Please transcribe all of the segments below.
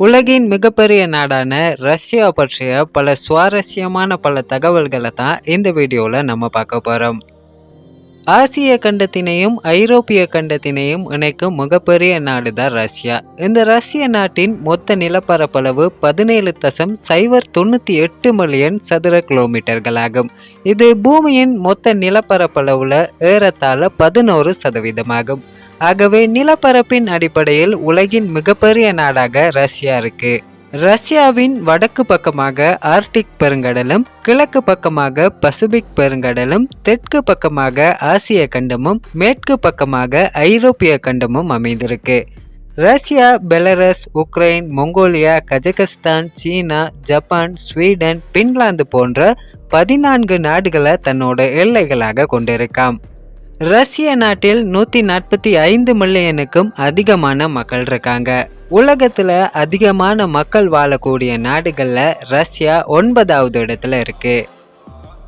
உலகின் மிகப்பெரிய நாடான ரஷ்யா பற்றிய பல சுவாரஸ்யமான பல தகவல்களை தான் இந்த வீடியோவில் நம்ம பார்க்க போகிறோம் ஆசிய கண்டத்தினையும் ஐரோப்பிய கண்டத்தினையும் இணைக்கும் மிகப்பெரிய நாடு தான் ரஷ்யா. இந்த ரஷ்ய நாட்டின் மொத்த நிலப்பரப்பளவு பதினேழு தசம் சைபர் தொண்ணூற்றி எட்டு மில்லியன் சதுர கிலோமீட்டர்கள் ஆகும். இது பூமியின் மொத்த நிலப்பரப்பளவில் ஏறத்தாழ பதினோரு சதவீதமாகும். ஆகவே நிலப்பரப்பின் அடிப்படையில் உலகின் மிகப்பெரிய நாடாக ரஷ்யா இருக்கு. ரஷ்யாவின் வடக்கு பக்கமாக ஆர்டிக் பெருங்கடலும் கிழக்கு பக்கமாக பசிபிக் பெருங்கடலும் தெற்கு பக்கமாக ஆசிய கண்டமும் மேற்கு பக்கமாக ஐரோப்பிய கண்டமும் அமைந்திருக்கு. Russia Belarus Ukraine Mongolia Kazakhstan China Japan Sweden Finland போன்ற பதினான்கு நாடுகளை தன்னோட எல்லைகளாக கொண்டிருக்காம். ரஷ்ய நாட்டில் நூற்றி நாற்பத்தி ஐந்து மில்லியனுக்கும் அதிகமான மக்கள் இருக்காங்க. உலகத்தில் அதிகமான மக்கள் வாழக்கூடிய நாடுகளில் ரஷ்யா ஒன்பதாவது இடத்துல இருக்கு.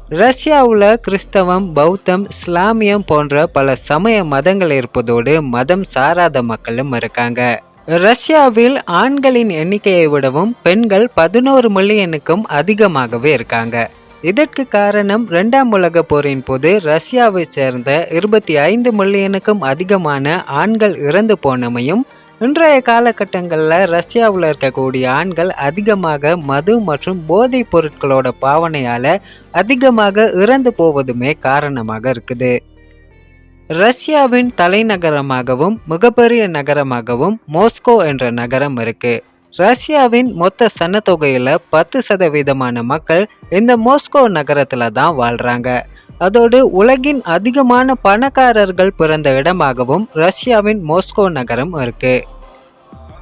ரஷ்யாவில் கிறிஸ்தவம் பௌத்தம் இஸ்லாமியம் போன்ற பல சமய மதங்கள் இருப்பதோடு மதம் சாராத மக்களும் இருக்காங்க. ரஷ்யாவில் ஆண்களின் எண்ணிக்கையை விடவும் பெண்கள் பதினோரு மில்லியனுக்கும் அதிகமாகவே இருக்காங்க. இதற்கு காரணம் இரண்டாம் உலக போரின் போது ரஷ்யாவை சேர்ந்த இருபத்தி ஐந்து மில்லியனுக்கும் அதிகமான ஆண்கள் இறந்து போனமையும் இன்றைய காலகட்டங்களில் ரஷ்யாவில் இருக்கக்கூடிய ஆண்கள் அதிகமாக மது மற்றும் போதைப் பொருட்களோட பாவனையால் அதிகமாக இறந்து போவதுமே காரணமாக இருக்குது. ரஷ்யாவின் தலைநகரமாகவும் மிகப்பெரிய நகரமாகவும் மோஸ்கோ என்ற நகரம் இருக்குது ரஷ்யாவின் மொத்த சனத்தொகையில் பத்து சதவீதமான மக்கள் இந்த மோஸ்கோ நகரத்தில் தான் வாழ்கிறாங்க அதோடு உலகின் அதிகமான பணக்காரர்கள் பிறந்த இடமாகவும் ரஷ்யாவின் மோஸ்கோ நகரம் இருக்கு.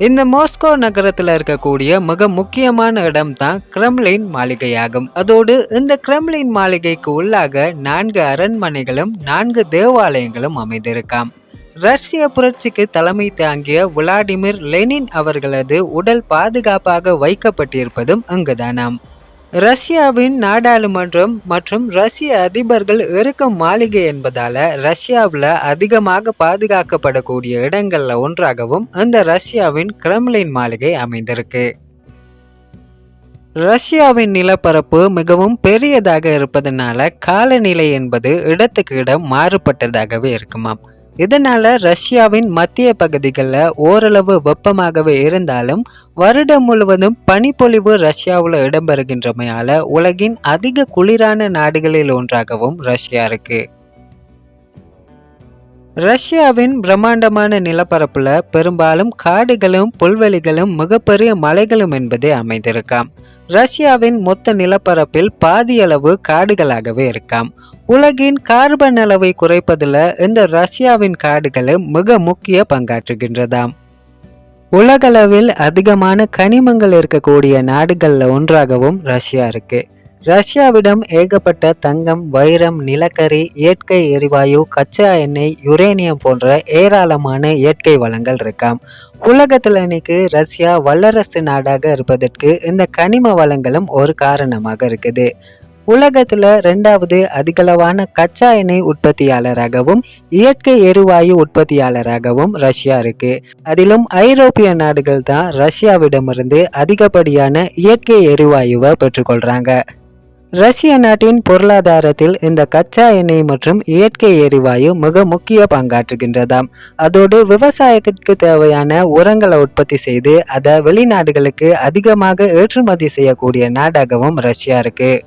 இந்த மோஸ்கோ நகரத்தில் இருக்கக்கூடிய மிக முக்கியமான இடம் தான் கிரெம்லின் மாளிகையாகும். அதோடு இந்த கிரெம்லின் மாளிகைக்கு உள்ளாக நான்கு அரண்மனைகளும் நான்கு தேவாலயங்களும் அமைந்திருக்காம். ரஷ்ய புரட்சிக்கு தலைமை தாங்கிய விளாடிமிர் லெனின் அவர்களது உடல் பாதுகாப்பாக வைக்கப்பட்டிருப்பதும் அங்குதானாம். ரஷ்யாவின் நாடாளுமன்றம் மற்றும் ரஷ்ய அதிபர்கள் இருக்கும் மாளிகை என்பதால ரஷ்யாவில் அதிகமாக பாதுகாக்கப்படக்கூடிய இடங்களில் ஒன்றாகவும் அந்த ரஷ்யாவின் கிரெம்லின் மாளிகை அமைந்திருக்கு. ரஷ்யாவின் நிலப்பரப்பு மிகவும் பெரியதாக இருப்பதனால காலநிலை என்பது இடத்துக்கு இடம் மாறுபட்டதாகவே இருக்குமாம். இதனால் ரஷ்யாவின் மத்திய பகுதிகளில் ஓரளவு வெப்பமாகவே இருந்தாலும் வருடம் முழுவதும் பனிப்பொழிவு ரஷ்யாவில் இடம்பெறுகின்றமையால உலகின் அதிக குளிரான நாடுகளில் ஒன்றாகவும் ரஷ்யா இருக்குது ரஷ்யாவின் பிரம்மாண்டமான நிலப்பரப்புல பெரும்பாலும் காடுகளும் புல்வெளிகளும் மிகப்பெரிய மலைகளும் என்பதே அமைந்திருக்காம். ரஷ்யாவின் மொத்த நிலப்பரப்பில் பாதியளவு காடுகளாகவே இருக்காம். உலகின் கார்பன் அளவை குறைப்பதில் இந்த ரஷ்யாவின் காடுகளும் மிக முக்கிய பங்காற்றுகின்றதாம். உலகளவில் அதிகமான கனிமங்கள் இருக்கக்கூடிய நாடுகளில் ஒன்றாகவும் ரஷ்யா இருக்கு. ரஷ்யாவிடம் ஏகப்பட்ட தங்கம் வைரம் நிலக்கரி இயற்கை எரிவாயு கச்சா எண்ணெய் யுரேனியம் போன்ற ஏராளமான இயற்கை வளங்கள் இருக்காம். உலகத்தில் இன்னைக்கு ரஷ்யா வல்லரசு நாடாக இருப்பதற்கு இந்த கனிம வளங்களும் ஒரு காரணமாக இருக்குது. உலகத்தில் ரெண்டாவது அதிகளவான கச்சா எண்ணெய் உற்பத்தியாளராகவும் இயற்கை எரிவாயு உற்பத்தியாளராகவும் ரஷ்யா இருக்கு. அதிலும் ஐரோப்பிய நாடுகள் தான் ரஷ்யாவிடமிருந்து அதிகப்படியான இயற்கை எரிவாயுவை பெற்றுக்கொள்றாங்க. ரஷ்ய நாட்டின் பொருளாதாரத்தில் இந்த கச்சா எண்ணெய் மற்றும் இயற்கை எரிவாயு மிக முக்கிய பங்காற்றுகின்றதாம். அதோடு விவசாயத்திற்கு தேவையான உரங்களை உற்பத்தி செய்து அதை வெளிநாடுகளுக்கு அதிகமாக ஏற்றுமதி செய்யக்கூடிய நாடாகவும் ரஷ்யா இருக்கு.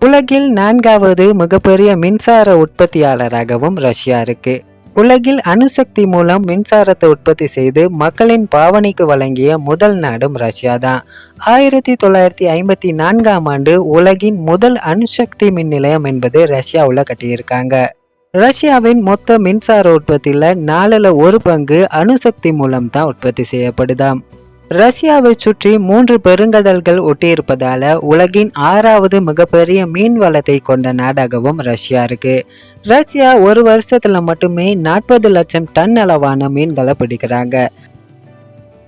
உலகில் நான்காவது மிகப்பெரிய மின்சார உற்பத்தியாளராகவும் ரஷ்யா இருக்கு. உலகில் அணுசக்தி மூலம் மின்சாரத்தை உற்பத்தி செய்து மக்களின் பாவனைக்கு வழங்கிய முதல் நாடும் ரஷ்யா தான் ஆயிரத்தி தொள்ளாயிரத்தி ஐம்பத்தி நான்காம் ஆண்டு உலகின் முதல் அணுசக்தி மின் நிலையம் என்பது ரஷ்யாவில் கட்டியிருக்காங்க. ரஷ்யாவின் மொத்த மின்சார உற்பத்தியில நாலுல ஒரு பங்கு அணுசக்தி மூலம் தான் உற்பத்தி செய்யப்படுதாம். ரஷ்யாவை சுற்றி மூன்று பெருங்கடல்கள் ஒட்டியிருப்பதால உலகின் ஆறாவது மிகப்பெரிய மீன் வளத்தை கொண்ட நாடாகவும் ரஷ்யா இருக்கு. ரஷ்யா ஒரு வருஷத்துல மட்டுமே நாற்பது லட்சம் டன் அளவான மீன்களை பிடிக்கிறாங்க.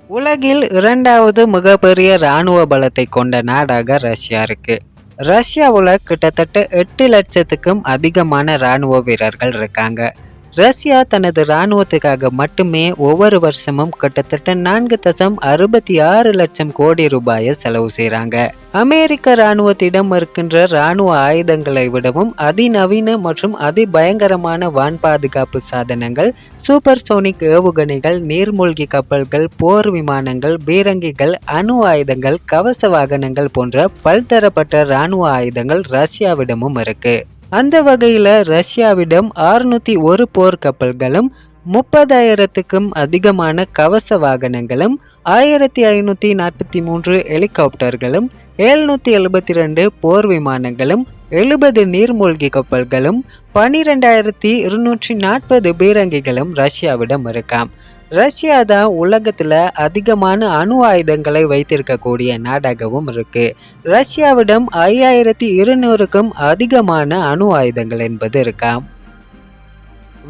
உலகில் இரண்டாவது மிகப்பெரிய இராணுவ பலத்தை கொண்ட நாடாக ரஷ்யா இருக்கு. ரஷ்யாவில் கிட்டத்தட்ட எட்டு லட்சத்துக்கும் அதிகமான இராணுவ வீரர்கள் இருக்காங்க. ரஷ்யா தனது இராணுவத்துக்காக மட்டுமே ஒவ்வொரு வருஷமும் கிட்டத்தட்ட நான்கு தசம் அறுபத்தி ஆறு லட்சம் கோடி ரூபாயை செலவு செய்கிறாங்க அமெரிக்க இராணுவத்திடம் இருக்கின்ற இராணுவ ஆயுதங்களை விடவும் அதிநவீன மற்றும் அதிபயங்கரமான வான் பாதுகாப்பு சாதனங்கள் சூப்பர் சோனிக் ஏவுகணைகள் நீர்மூழ்கி கப்பல்கள் போர் விமானங்கள் பீரங்கிகள் அணு ஆயுதங்கள் கவச வாகனங்கள் போன்ற பல்தரப்பட்ட இராணுவ ஆயுதங்கள் ரஷ்யாவிடமும் இருக்கு. அந்த வகையில் ரஷ்யாவிடம் அறுநூற்றி ஒரு போர் கப்பல்களும் முப்பதாயிரத்துக்கும் அதிகமான கவச வாகனங்களும் ஆயிரத்தி ஐநூத்தி நாற்பத்தி மூன்று ஹெலிகாப்டர்களும் எழுநூத்தி எழுபத்தி ரெண்டு போர் விமானங்களும் எழுபது நீர்மூழ்கி கப்பல்களும் பனிரெண்டாயிரத்தி இருநூற்றி நாற்பது பீரங்கிகளும் ரஷ்யாவிடம் இருக்காம். ரஷ்யா தான் உலகத்துல அதிகமான அணு ஆயுதங்களை வைத்திருக்கக்கூடிய நாடாகவும் இருக்கு. ரஷ்யாவிடம் ஐயாயிரத்தி இருநூறுக்கும் அதிகமான அணு ஆயுதங்கள் என்பது இருக்காம்.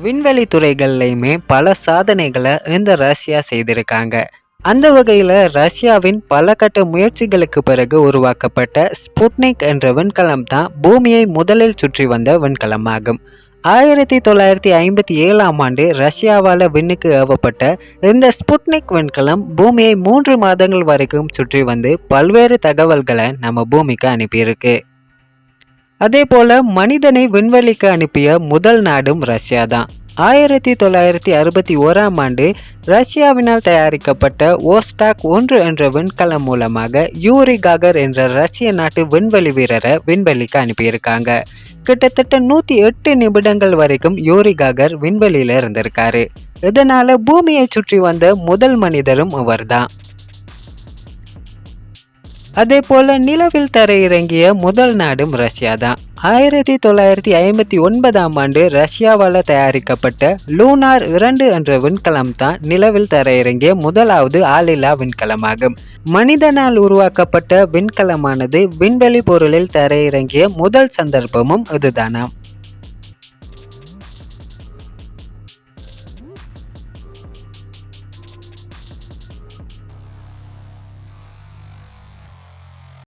விண்வெளி துறைகள்லையுமே பல சாதனைகளை இந்த ரஷ்யா செய்திருக்காங்க. அந்த வகையில் ரஷ்யாவின் பல கட்ட முயற்சிகளுக்கு பிறகு உருவாக்கப்பட்ட ஸ்புட்னிக் என்ற விண்கலம் தான் பூமியை முதலில் சுற்றி வந்த விண்கலமாகும். ஆயிரத்தி தொள்ளாயிரத்தி ஐம்பத்தி ஏழாம் ஆண்டு ரஷ்யாவால் விண்ணுக்கு ஏவப்பட்ட இந்த ஸ்புட்னிக் விண்கலம் பூமியை மூன்று மாதங்கள் வரைக்கும் சுற்றி வந்து பல்வேறு தகவல்களை நம்ம பூமிக்கு அனுப்பியிருக்கு. அதே போல மனிதனை விண்வெளிக்கு அனுப்பிய முதல் நாடும் ரஷ்யா தான். ஆயிரத்தி தொள்ளாயிரத்தி அறுபத்தி ஓராம் ஆண்டு ரஷ்யாவினால் தயாரிக்கப்பட்ட ஓஸ்டாக் ஒன்று என்ற விண்கலம் மூலமாக யூரி காகர் என்ற ரஷ்ய நாட்டு விண்வெளி வீரரை விண்வெளிக்கு அனுப்பியிருக்காங்க. கிட்டத்தட்ட நூத்தி எட்டு நிமிடங்கள் வரைக்கும் யூரி காகர் விண்வெளியில இருந்திருக்காரு. இதனால பூமியை சுற்றி வந்த முதல் மனிதரும் இவர்தான். அதே போல நிலவில் தரையிறங்கிய முதல் நாடும் ரஷ்யா தான் ஆயிரத்தி தொள்ளாயிரத்தி ஐம்பத்தி ஒன்பதாம் ஆண்டு ரஷ்யாவால் தயாரிக்கப்பட்ட லூனார் இரண்டு என்ற விண்கலம் தான் நிலவில் தரையிறங்கிய முதலாவது ஆளில்லா விண்கலமாகும். மனிதனால் உருவாக்கப்பட்ட விண்கலமானது விண்வெளி பொருளில் தரையிறங்கிய முதல் சந்தர்ப்பமும் இதுதானாம்.